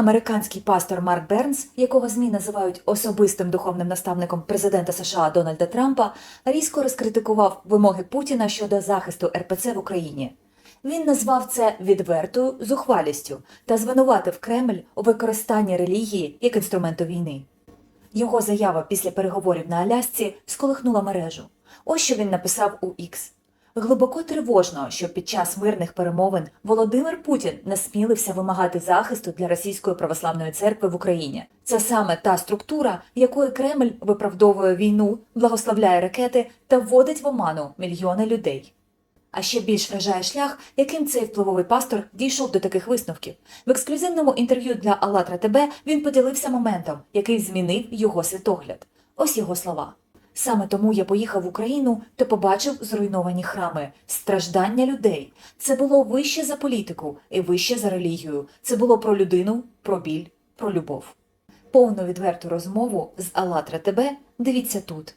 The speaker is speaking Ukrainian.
Американський пастор Марк Бернс, якого ЗМІ називають особистим духовним наставником президента США Дональда Трампа, різко розкритикував вимоги Путіна щодо захисту РПЦ в Україні. Він назвав це відвертою зухвалістю та звинуватив Кремль у використанні релігії як інструменту війни. Його заява після переговорів на Алясці сколихнула мережу. Ось що він написав у X. Глибоко тривожно, що під час мирних перемовин Володимир Путін насмілився вимагати захисту для Російської православної церкви в Україні. Це саме та структура, якою Кремль виправдовує війну, благословляє ракети та вводить в оману мільйони людей. А ще більш вражає шлях, яким цей впливовий пастор дійшов до таких висновків. В ексклюзивному інтерв'ю для АЛЛАТРА ТБ він поділився моментом, який змінив його світогляд. Ось його слова. Саме тому я поїхав в Україну та побачив зруйновані храми, страждання людей. Це було вище за політику і вище за релігію. Це було про людину, про біль, про любов. Повну відверту розмову з АЛЛАТРА ТБ дивіться тут.